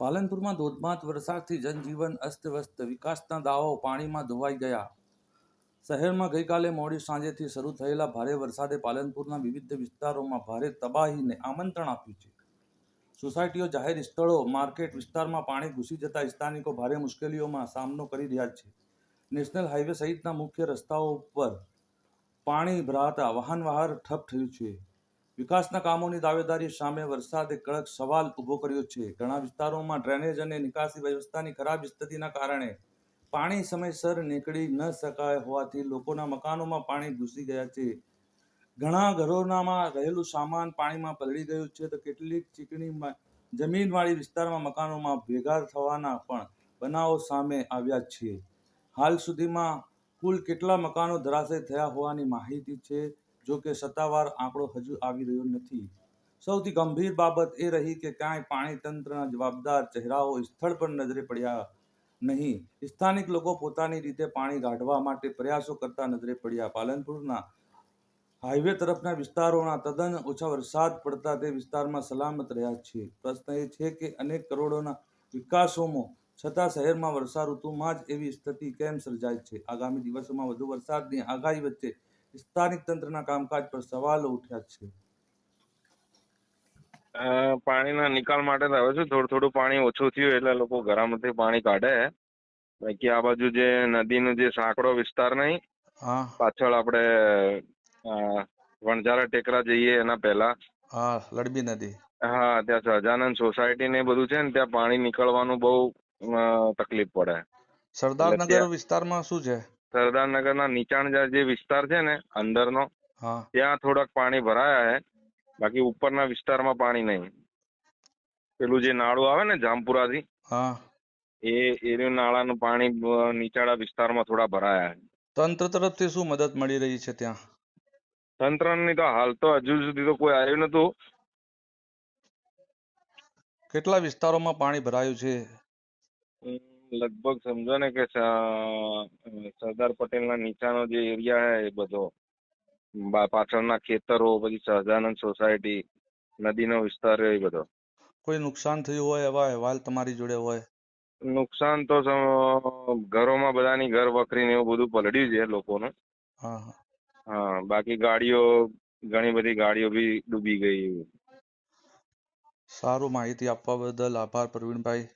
પાલનપુરમાં ધોધમાર વરસાદથી જનજીવન અસ્તવ્યસ્ત. વિકાસના દાવાઓ પાણીમાં ધોવાઈ ગયા. શહેરમાં ગઈકાલે મોડી સાંજેથી શરૂ થયેલા ભારે વરસાદે પાલનપુરના વિવિધ વિસ્તારોમાં ભારે તબાહીને આમંત્રણ આપ્યું છે. સોસાયટીઓ, જાહેર સ્થળો, માર્કેટ વિસ્તારમાં પાણી ઘૂસી જતા સ્થાનિકો ભારે મુશ્કેલીઓમાં સામનો કરી રહ્યા છે. નેશનલ હાઈવે સહિતના મુખ્ય રસ્તાઓ પર પાણી ભરાતા વાહન વ્યવહાર ઠપ થયું છે. વિકાસના કામોની દાવેદારી સામે વરસાદે કડક સવાલ ઊભો કર્યો છે. ઘણા વિસ્તારોમાં ડ્રેનેજ અને નિકાસી વ્યવસ્થાની ખરાબ સ્થિતિના કારણે પાણી સમયસર નીકળી ન શકાય હોવાથી લોકોના મકાનોમાં પાણી ઘૂસી ગયા છે. ઘણા ઘરોનામાં રહેલું સામાન પાણીમાં પલળી ગયું છે તો કેટલીક ચીકણી જમીનવાળી વિસ્તારમાં મકાનોમાં ભેગા થવાના પણ બનાવો સામે આવ્યા છે. હાલ સુધીમાં કુલ કેટલા મકાનો ધરાશય થયા હોવાની માહિતી છે? જો કે સત્તાવાર આંકડો હજુ આવી રહ્યો નથી. સૌથી ગંભીર બાબત એ રહી કે ક્યાંય પાણી તંત્રના જવાબદાર ચહેરાઓ સ્થળ પર નજરે પડ્યા નહીં. સ્થાનિક લોકો પોતાની રીતે પાણી કાઢવા માટે પ્રયાસો કરતા નજરે પડ્યા. પાલનપુરના હાઈવે તરફના વિસ્તારોના તદ્દન ઓછા વરસાદ પડતા તે વિસ્તારમાં સલામત રહ્યા છે પ્રશ્ન એ છે કે અનેક કરોડોના વિકાસોમાં છતાં શહેરમાં વર્ષા ઋતુમાં જ એવી સ્થિતિ કેમ સર્જાય છે? આગામી દિવસોમાં વધુ વરસાદની આગાહી વચ્ચે સ્થાનિક તંત્રના કામકાજ પર સવાલો ઉઠ્યા છે. પાણીના નિકાલ માટે હવે શું થોડું થોડું પાણી ઓછું થયું એટલે લોકો ઘરામાંથી પાણી કાઢે. બાકી આ બાજુ જે નદીનો જે સાંકડો વિસ્તાર નહીં પાછળ આપણે વણઝારા ટેકરા જઈએ એના પહેલા. હા લડબી નદી. હા ત્યાં સહજાનંદ સોસાયટી ને બધું છે ને ત્યાં પાણી નીકળવાનું બહુ તકલીફ પડે. સરદારનગર વિસ્તારમાં શું છે? સરદારનગરના નીચાણ જે- વિસ્તાર છે ને અંદરનો નો ત્યાં થોડાક પાણી ભરાયા હે. બાકી ઉપરના વિસ્તારમાં પાણી નહીં. પેલું જે નાળું આવે ને જામપુરાથી એ એનું નાળાનું પાણી નીચાણા વિસ્તારમાં થોડા ભરાયા છે તંત્ર તરફથી શું મદદ મળી રહી છે ત્યાં? તંત્રની તો હાલ તો હજુ સુધી તો કોઈ આવ્યું નતું કેટલા વિસ્તારોમાં પાણી ભરાયું છે? લગભગ સમજો ને કે સરદાર પટેલના નીચાનો જે એરિયા હે એ બધો પાછળના ખેતરો પછી સહજાનંદ સોસાયટી નદીનો વિસ્તાર એ બધો. કોઈ નુકસાન થયું હોય એવા અહેવાલ તમારી જોડે હોય? નુકસાન તો ઘરોમાં બધાની ઘર વખરી ને એવું બધું પલળ્યું છે લોકોનું. હા બાકી ગાડીઓ ઘણી બધી ગાડીઓ બી ડૂબી ગઈ. સારું માહિતી આપવા બદલ આભાર પ્રવીણભાઈ.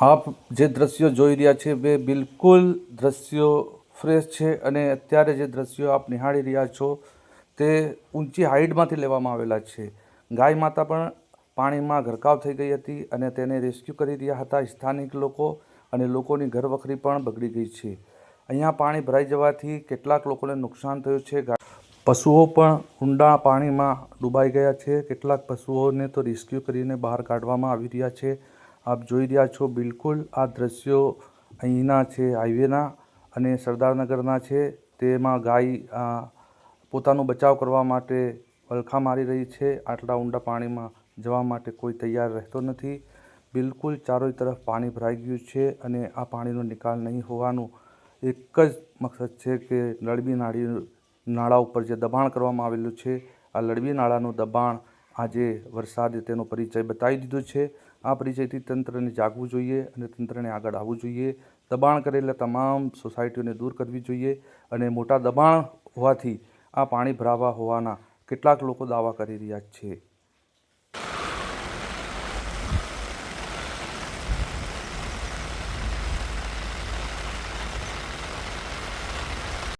આપ જે દ્રશ્યો જોઈ રહ્યા છે બે બિલકુલ દ્રશ્યો ફ્રેશ છે અને અત્યારે જે દ્રશ્યો આપ નિહાળી રહ્યા છો તે ઊંચી હાઈટમાંથી લેવામાં આવેલા છે. ગાય માતા પણ પાણીમાં ગરકાવ થઈ ગઈ હતી અને તેને રેસ્ક્યુ કરી રહ્યા હતા. સ્થાનિક લોકો અને લોકોની ઘરવખરી પણ બગડી ગઈ છે. અહીંયા પાણી ભરાઈ જવાથી કેટલાક લોકોને નુકસાન થયું છે. પશુઓ પણ ઊંડા પાણીમાં ડૂબાઈ ગયા છે. કેટલાક પશુઓને તો રેસ્ક્યુ કરીને બહાર કાઢવામાં આવી રહ્યા છે. આપ જોઈ રહ્યા છો બિલકુલ આ દ્રશ્યો અહીંના છે, હાઈવેના અને સરદારનગરના છે. તેમાં ગાય પોતાનો બચાવ કરવા માટે વલખા મારી રહી છે. આટલા ઊંડા પાણીમાં જવા માટે કોઈ તૈયાર રહેતો નથી. બિલકુલ ચારો તરફ પાણી ભરાઈ ગયું છે અને આ પાણીનો નિકાલ નહીં હોવાનું એક જ મકસદ છે કે લડબી નાળી નાળા ઉપર જે દબાણ કરવામાં આવેલું છે, આ લડબી નાળાનું દબાણ આજે વરસાદે તેનો પરિચય બતાવી દીધો છે. આ પરિચયથી તંત્રને જાગવું જોઈએ અને તંત્રને આગળ આવવું જોઈએ. દબાણ કરેલા તમામ સોસાયટીઓને દૂર કરવી જોઈએ અને મોટા દબાણ હોવાથી આ પાણી ભરાવા હોવાના કેટલાક લોકો દાવા કરી રહ્યા છે.